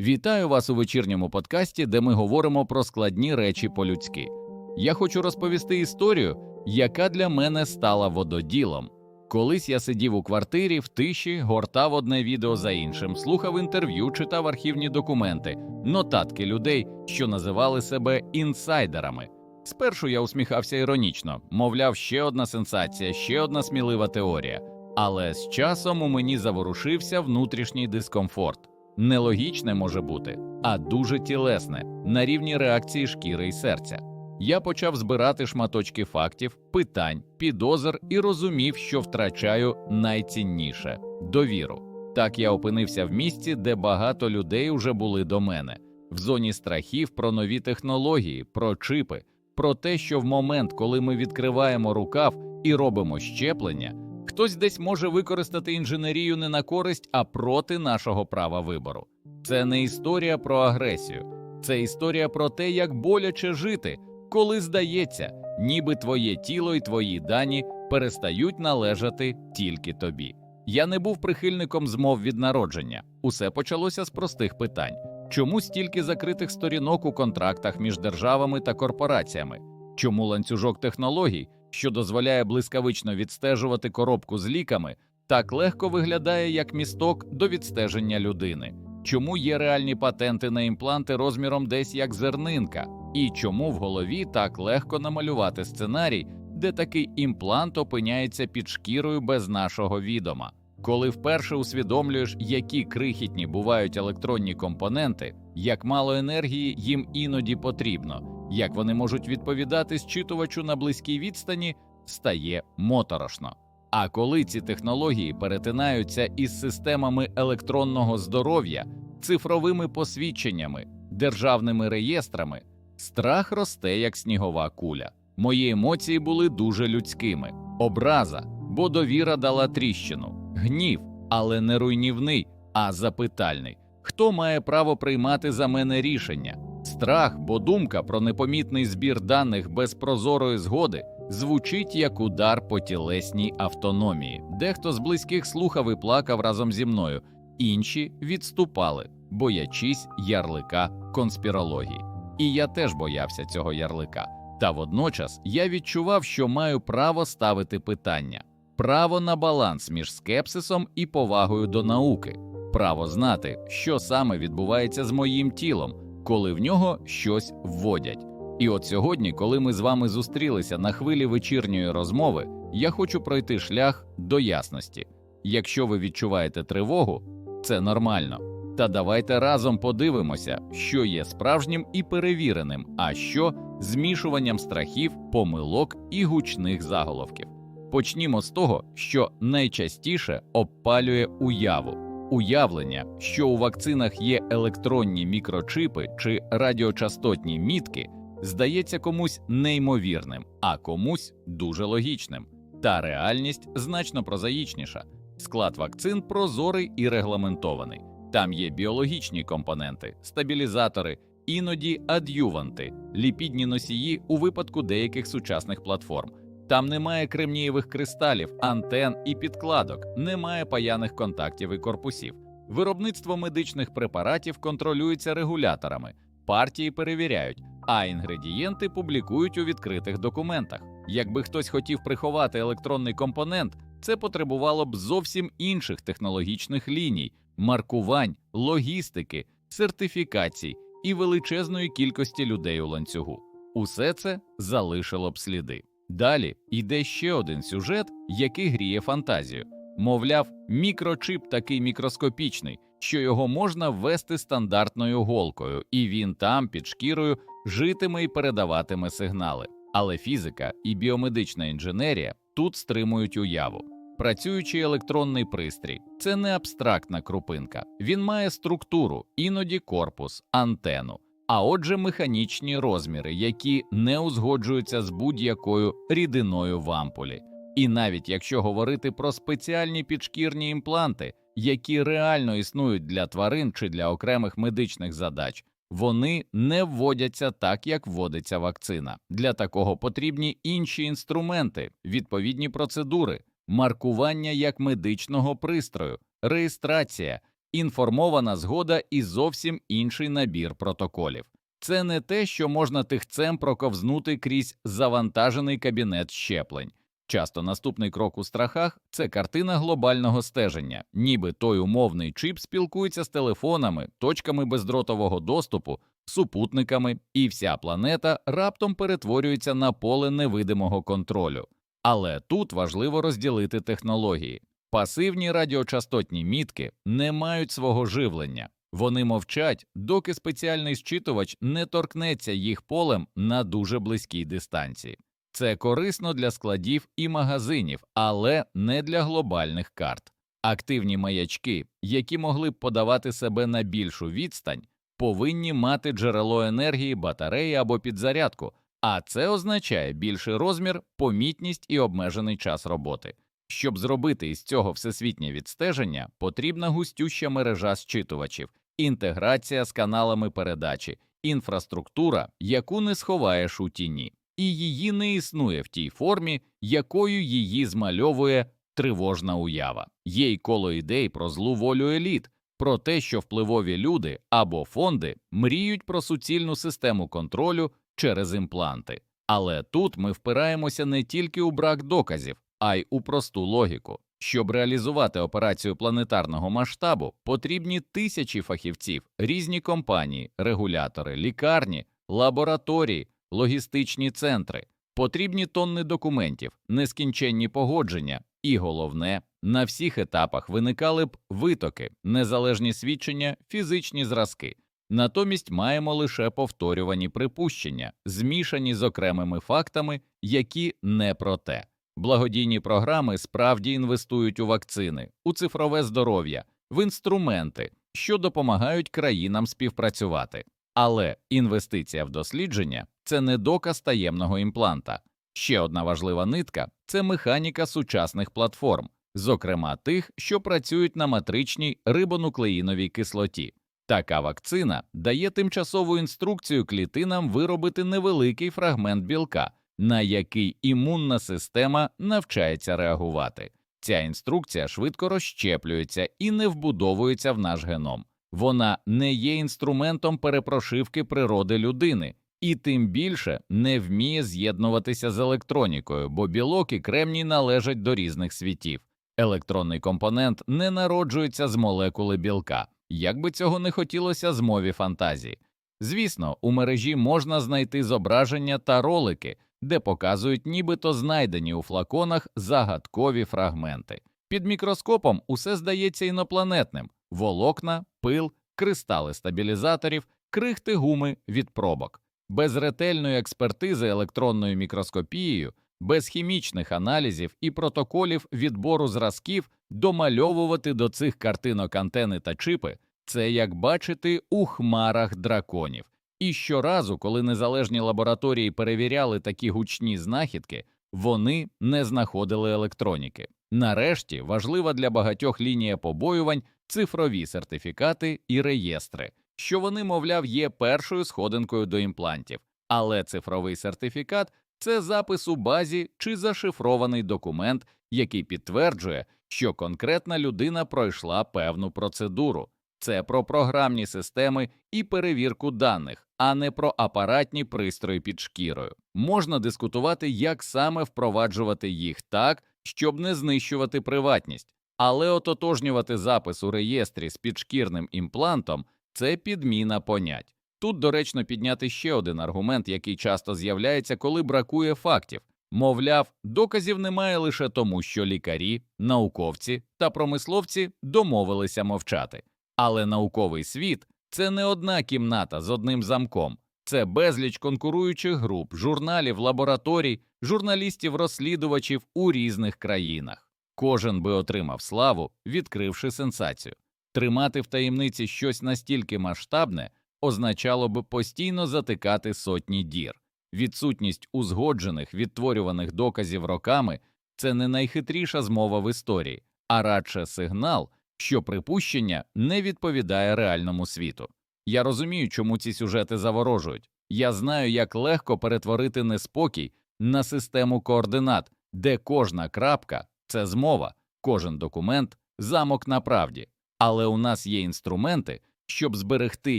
Вітаю вас у вечірньому подкасті, де ми говоримо про складні речі по-людськи. Я хочу розповісти історію, яка для мене стала вододілом. Колись я сидів у квартирі в тиші, гортав одне відео за іншим, слухав інтерв'ю, читав архівні документи, нотатки людей, що називали себе інсайдерами. Спершу я усміхався іронічно, мовляв, ще одна сенсація, ще одна смілива теорія. Але з часом у мені заворушився внутрішній дискомфорт. Нелогічне може бути, а дуже тілесне, на рівні реакції шкіри і серця. Я почав збирати шматочки фактів, питань, підозр і розумів, що втрачаю найцінніше довіру. Так я опинився в місці, де багато людей уже були до мене, в зоні страхів про нові технології, про чипи, про те, що в момент, коли ми відкриваємо рукав і робимо щеплення, хтось десь може використати інженерію не на користь, а проти нашого права вибору. Це не історія про агресію, це історія про те, як боляче жити, коли здається, ніби твоє тіло і твої дані перестають належати тільки тобі. Я не був прихильником змов від народження. Усе почалося з простих питань: чому стільки закритих сторінок у контрактах між державами та корпораціями? Чому ланцюжок технологій, що дозволяє блискавично відстежувати коробку з ліками, так легко виглядає як місток до відстеження людини? Чому є реальні патенти на імпланти розміром десь як зернинка? І чому в голові так легко намалювати сценарій, де такий імплант опиняється під шкірою без нашого відома? Коли вперше усвідомлюєш, які крихітні бувають електронні компоненти, як мало енергії їм іноді потрібно, як вони можуть відповідати зчитувачу на близькій відстані, стає моторошно. А коли ці технології перетинаються із системами електронного здоров'я, цифровими посвідченнями, державними реєстрами, страх росте як снігова куля. Мої емоції були дуже людськими: образа, бо довіра дала тріщину, гнів, але не руйнівний, а запитальний. Хто має право приймати за мене рішення? Страх, бо думка про непомітний збір даних без прозорої згоди звучить як удар по тілесній автономії. Дехто з близьких слухав і плакав разом зі мною, інші відступали, боячись ярлика конспірології. І я теж боявся цього ярлика. Та водночас я відчував, що маю право ставити питання, право на баланс між скепсисом і повагою до науки, право знати, що саме відбувається з моїм тілом, коли в нього щось вводять. І от сьогодні, коли ми з вами зустрілися на хвилі вечірньої розмови, я хочу пройти шлях до ясності. Якщо ви відчуваєте тривогу, це нормально. Та давайте разом подивимося, що є справжнім і перевіреним, а що змішуванням страхів, помилок і гучних заголовків. Почнімо з того, що найчастіше обпалює уяву. Уявлення, що у вакцинах є електронні мікрочипи чи радіочастотні мітки, здається комусь неймовірним, а комусь дуже логічним. Та реальність значно прозаїчніша. Склад вакцин прозорий і регламентований. Там є біологічні компоненти, стабілізатори, іноді ад'юванти, ліпідні носії у випадку деяких сучасних платформ. Там немає кремнієвих кристалів, антен і підкладок, немає паяних контактів і корпусів. Виробництво медичних препаратів контролюється регуляторами, партії перевіряють, а інгредієнти публікують у відкритих документах. Якби хтось хотів приховати електронний компонент, це потребувало б зовсім інших технологічних ліній, маркувань, логістики, сертифікацій і величезної кількості людей у ланцюгу. Усе це залишило б сліди. Далі йде ще один сюжет, який гріє фантазію. Мовляв, мікрочип такий мікроскопічний, що його можна ввести стандартною голкою, і він там під шкірою житиме і передаватиме сигнали. Але фізика і біомедична інженерія тут стримують уяву. Працюючий електронний пристрій це не абстрактна крупинка, він має структуру, іноді корпус, антенну, а отже, механічні розміри, які не узгоджуються з будь-якою рідиною в ампулі. І навіть якщо говорити про спеціальні підшкірні імпланти, які реально існують для тварин чи для окремих медичних задач, вони не вводяться так, як вводиться вакцина. Для такого потрібні інші інструменти, відповідні процедури, маркування як медичного пристрою, реєстрація інформована згода і зовсім інший набір протоколів. Це не те, що можна тихцем проковзнути крізь завантажений кабінет щеплень. Часто наступний крок у страхах це картина глобального стеження, ніби той умовний чіп спілкується з телефонами, точками бездротового доступу, супутниками, і вся планета раптом перетворюється на поле невидимого контролю. Але тут важливо розділити технології. Пасивні радіочастотні мітки не мають свого живлення, вони мовчать, доки спеціальний зчитувач не торкнеться їх полем на дуже близькій дистанції. Це корисно для складів і магазинів, але не для глобальних карт. Активні маячки, які могли б подавати себе на більшу відстань, повинні мати джерело енергії, батареї або підзарядку, а це означає більший розмір, помітність і обмежений час роботи. Щоб зробити із цього всесвітнє відстеження, потрібна густюща мережа зчитувачів, інтеграція з каналами передачі, інфраструктура, яку не сховаєш у тіні, і її не існує в тій формі, якою її змальовує тривожна уява. Є й коло ідей про злу волю еліт, про те, що впливові люди або фонди мріють про суцільну систему контролю через імпланти. Але тут ми впираємося не тільки у брак доказів, а й у просту логіку. Щоб реалізувати операцію планетарного масштабу, потрібні тисячі фахівців, різні компанії, регулятори, лікарні, лабораторії, логістичні центри, потрібні тонни документів, нескінченні погодження, і головне, на всіх етапах виникали б витоки, незалежні свідчення, фізичні зразки. Натомість маємо лише повторювані припущення, змішані з окремими фактами, які не про те. Благодійні програми справді інвестують у вакцини, у цифрове здоров'я, в інструменти, що допомагають країнам співпрацювати. Але інвестиція в дослідження це не доказ таємного імпланта. Ще одна важлива нитка це механіка сучасних платформ, зокрема тих, що працюють на матричній рибонуклеїновій кислоті. Така вакцина дає тимчасову інструкцію клітинам виробити невеликий фрагмент білка, на який імунна система навчається реагувати. Ця інструкція швидко розщеплюється і не вбудовується в наш геном. Вона не є інструментом перепрошивки природи людини, і тим більше не вміє з'єднуватися з електронікою, бо білок і кремній належать до різних світів. Електронний компонент не народжується з молекули білка, як би цього не хотілося з мові фантазії. Звісно, у мережі можна знайти зображення та ролики, де показують нібито знайдені у флаконах загадкові фрагменти. Під мікроскопом усе здається інопланетним волокна, пил, кристали стабілізаторів, крихти гуми від пробок. Без ретельної експертизи електронною мікроскопією, без хімічних аналізів і протоколів відбору зразків домальовувати до цих картинок антени та чипи це як бачити у хмарах драконів. І щоразу, коли незалежні лабораторії перевіряли такі гучні знахідки, вони не знаходили електроніки. Нарешті важлива для багатьох лінія побоювань цифрові сертифікати і реєстри, що вони, мовляв, є першою сходинкою до імплантів, але цифровий сертифікат це запис у базі чи зашифрований документ, який підтверджує, що конкретна людина пройшла певну процедуру. Це про програмні системи і перевірку даних, а не про апаратні пристрої під шкірою. Можна дискутувати, як саме впроваджувати їх так, щоб не знищувати приватність, але ототожнювати запис у реєстрі з підшкірним імплантом це підміна понять. Тут доречно підняти ще один аргумент, який часто з'являється, коли бракує фактів. Мовляв, доказів немає лише тому, що лікарі, науковці та промисловці домовилися мовчати. Але науковий світ це не одна кімната з одним замком, це безліч конкуруючих груп, журналів, лабораторій, журналістів-розслідувачів у різних країнах. Кожен би отримав славу, відкривши сенсацію. Тримати в таємниці щось настільки масштабне означало б постійно затикати сотні дір. Відсутність узгоджених відтворюваних доказів роками це не найхитріша змова в історії, а радше сигнал, що припущення не відповідає реальному світу. Я розумію, чому ці сюжети заворожують. Я знаю, як легко перетворити неспокій на систему координат, де кожна крапка це змова, кожен документ замок на правді. але у нас є інструменти, щоб зберегти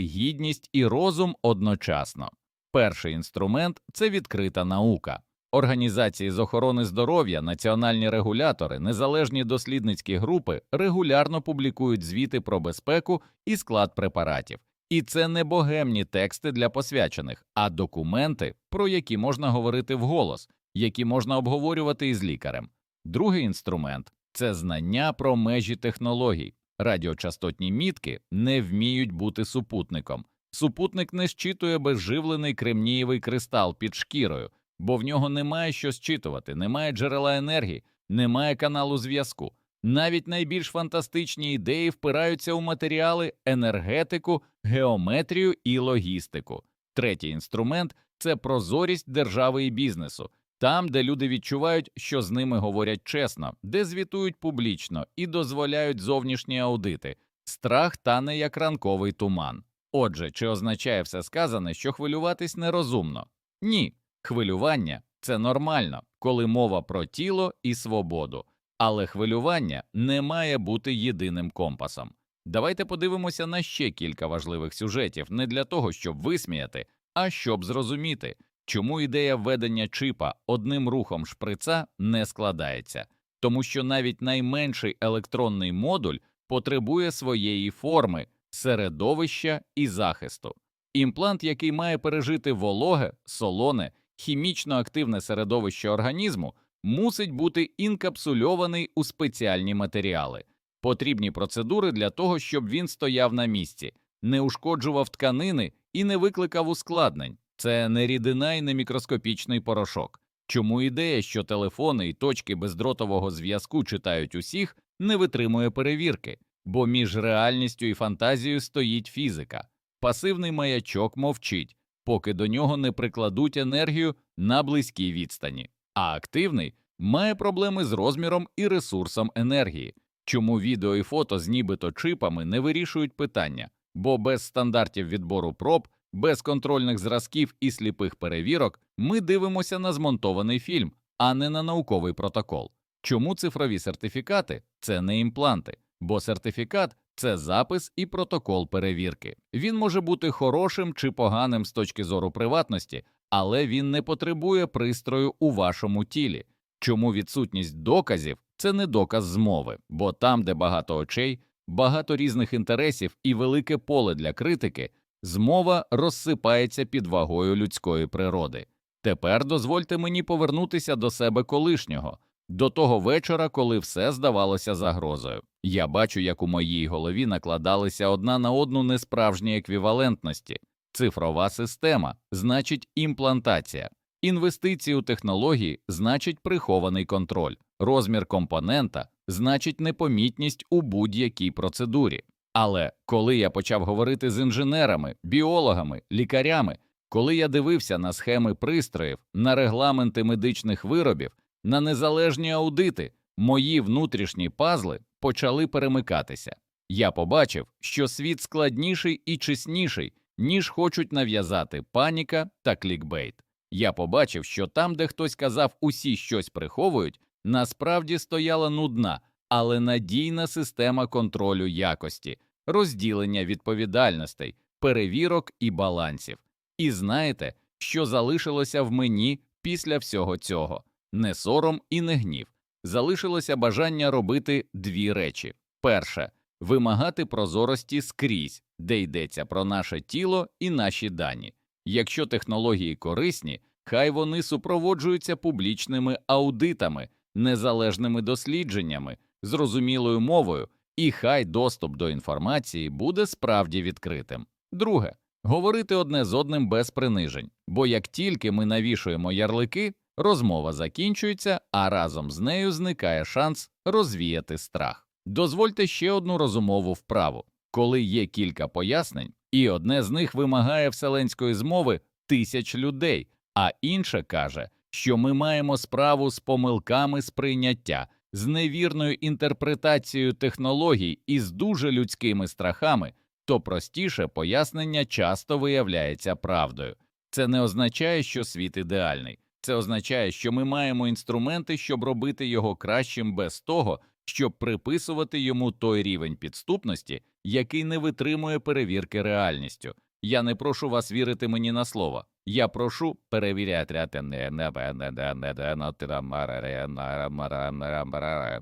гідність і розум одночасно. Перший інструмент це відкрита наука. Організації з охорони здоров'я, національні регулятори, незалежні дослідницькі групи регулярно публікують звіти про безпеку і склад препаратів. І це не богемні тексти для посвячених, а документи, про які можна говорити вголос, які можна обговорювати із лікарем. Другий інструмент це знання про межі технологій. Радіочастотні мітки не вміють бути супутником. Супутник не щитує безживлений кремнієвий кристал під шкірою, бо в нього немає що зчитувати, немає джерела енергії, немає каналу зв'язку. Навіть найбільш фантастичні ідеї впираються у матеріали, енергетику, геометрію і логістику. Третій інструмент це прозорість держави і бізнесу, там, де люди відчувають, що з ними говорять чесно, де звітують публічно і дозволяють зовнішні аудити. Страх тане як ранковий туман. Отже, чи означає все сказане, що хвилюватись нерозумно? Ні, хвилювання це нормально, коли мова про тіло і свободу, але хвилювання не має бути єдиним компасом. Давайте подивимося на ще кілька важливих сюжетів не для того, щоб висміяти, а щоб зрозуміти, чому ідея введення чипа одним рухом шприца не складається, тому що навіть найменший електронний модуль потребує своєї форми, середовища і захисту. Імплант, який має пережити вологе, солоне, хімічно активне середовище організму, мусить бути інкапсульований у спеціальні матеріали. Потрібні процедури для того, щоб він стояв на місці, не ушкоджував тканини і не викликав ускладнень. Це не рідина і не мікроскопічний порошок. Чому ідея, що телефони і точки бездротового зв'язку читають усіх, не витримує перевірки, бо між реальністю і фантазією стоїть фізика. Пасивний маячок мовчить, поки до нього не прикладуть енергію на близькій відстані, а активний має проблеми з розміром і ресурсом енергії. Чому відео і фото з нібито чипами не вирішують питання, бо без стандартів відбору проб, без контрольних зразків і сліпих перевірок ми дивимося на змонтований фільм, а не на науковий протокол. Чому цифрові сертифікати це не імпланти, бо сертифікат це запис і протокол перевірки. Він може бути хорошим чи поганим з точки зору приватності, але він не потребує пристрою у вашому тілі. Чому відсутність доказів це не доказ змови, бо там, де багато очей, багато різних інтересів і велике поле для критики, змова розсипається під вагою людської природи. Тепер дозвольте мені повернутися до себе колишнього, до того вечора, коли все здавалося загрозою. Я бачу, як у моїй голові накладалися одна на одну несправжні еквівалентності. Цифрова система значить імплантація, інвестиції у технології значить прихований контроль, розмір компонента значить непомітність у будь-якій процедурі. Але коли я почав говорити з інженерами, біологами, лікарями, коли я дивився на схеми пристроїв, на регламенти медичних виробів, на незалежні аудити, мої внутрішні пазли почали перемикатися. Я побачив, що світ складніший і чесніший, ніж хочуть нав'язати паніка та клікбейт. Я побачив, що там, де хтось казав, усі щось приховують, насправді стояла нудна, але надійна система контролю якості, розділення відповідальностей, перевірок і балансів. І знаєте, що залишилося в мені після всього цього не сором і не гнів. Залишилося бажання робити дві речі: перше вимагати прозорості скрізь, де йдеться про наше тіло і наші дані. Якщо технології корисні, хай вони супроводжуються публічними аудитами, незалежними дослідженнями, зрозумілою мовою, і хай доступ до інформації буде справді відкритим. Друге говорити одне з одним без принижень, бо як тільки ми навішуємо ярлики, розмова закінчується, а разом з нею зникає шанс розвіяти страх. Дозвольте ще одну розумову вправу, коли є кілька пояснень, і одне з них вимагає вселенської змови тисяч людей, а інше каже, що ми маємо справу з помилками сприйняття, з невірною інтерпретацією технологій і з дуже людськими страхами, то простіше пояснення часто виявляється правдою. Це не означає, що світ ідеальний. Це означає, що ми маємо інструменти, щоб робити його кращим без того, щоб приписувати йому той рівень підступності, який не витримує перевірки реальністю. Я не прошу вас вірити мені на слово. Я прошу перевіряти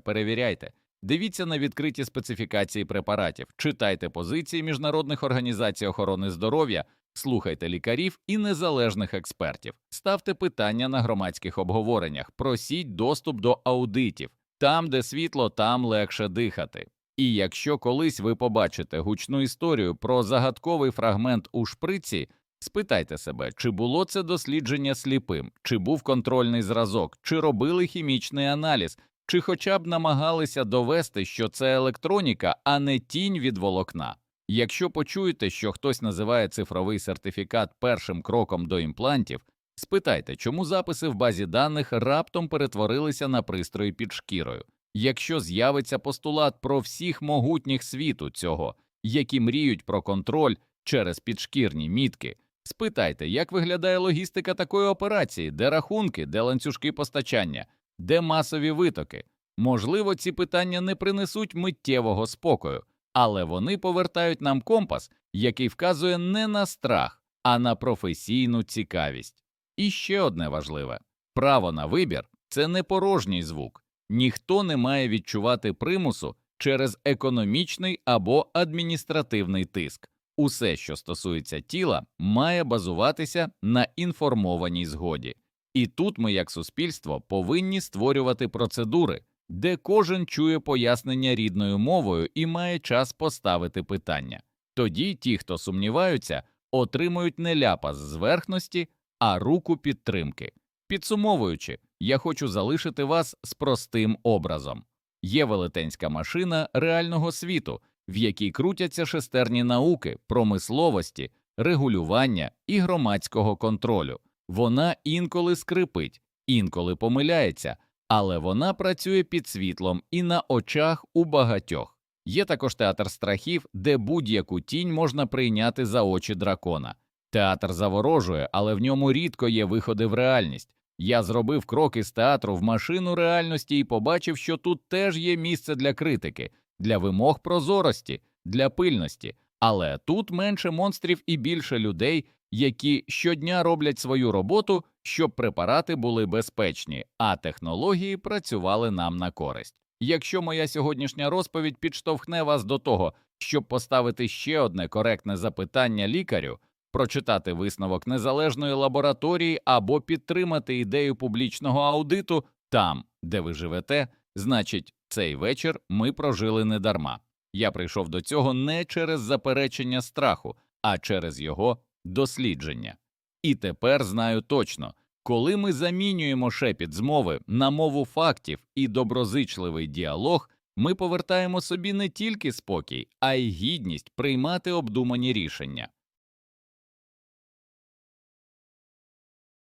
перевіряйте. Дивіться на відкриті специфікації препаратів, читайте позиції міжнародних організацій охорони здоров'я, слухайте лікарів і незалежних експертів, ставте питання на громадських обговореннях, просіть доступ до аудитів. Там, де світло, там легше дихати. І якщо колись ви побачите гучну історію про загадковий фрагмент у шприці, спитайте себе, чи було це дослідження сліпим, чи був контрольний зразок, чи робили хімічний аналіз, чи хоча б намагалися довести, що це електроніка, а не тінь від волокна. Якщо почуєте, що хтось називає цифровий сертифікат першим кроком до імплантів, спитайте, чому записи в базі даних раптом перетворилися на пристрої під шкірою. Якщо з'явиться постулат про всіх могутніх світу цього, які мріють про контроль через підшкірні мітки, спитайте, як виглядає логістика такої операції, де рахунки, де ланцюжки постачання, де масові витоки. Можливо, ці питання не принесуть миттєвого спокою, але вони повертають нам компас, який вказує не на страх, а на професійну цікавість. І ще одне важливе право на вибір це не порожній звук. Ніхто не має відчувати примусу через економічний або адміністративний тиск. Усе, що стосується тіла, має базуватися на інформованій згоді. І тут ми, як суспільство, повинні створювати процедури, де кожен чує пояснення рідною мовою і має час поставити питання. Тоді ті, хто сумніваються, отримують не ляпас зверхності, а руку підтримки. Підсумовуючи, я хочу залишити вас з простим образом є велетенська машина реального світу, в якій крутяться шестерні науки, промисловості, регулювання і громадського контролю. Вона інколи скрипить, інколи помиляється, але вона працює під світлом і на очах у багатьох. Є також театр страхів, де будь-яку тінь можна прийняти за очі дракона. Театр заворожує, але в ньому рідко є виходи в реальність. Я зробив кроки з театру в машину реальності і побачив, що тут теж є місце для критики, для вимог прозорості, для пильності, але тут менше монстрів і більше людей, які щодня роблять свою роботу, щоб препарати були безпечні, а технології працювали нам на користь. Якщо моя сьогоднішня розповідь підштовхне вас до того, щоб поставити ще одне коректне запитання лікарю, прочитати висновок незалежної лабораторії або підтримати ідею публічного аудиту там, де ви живете, значить, цей вечір ми прожили недарма. Я прийшов до цього не через заперечення страху, а через його дослідження. І тепер знаю точно, коли ми замінюємо шепіт змови на мову фактів і доброзичливий діалог, ми повертаємо собі не тільки спокій, а й гідність приймати обдумані рішення.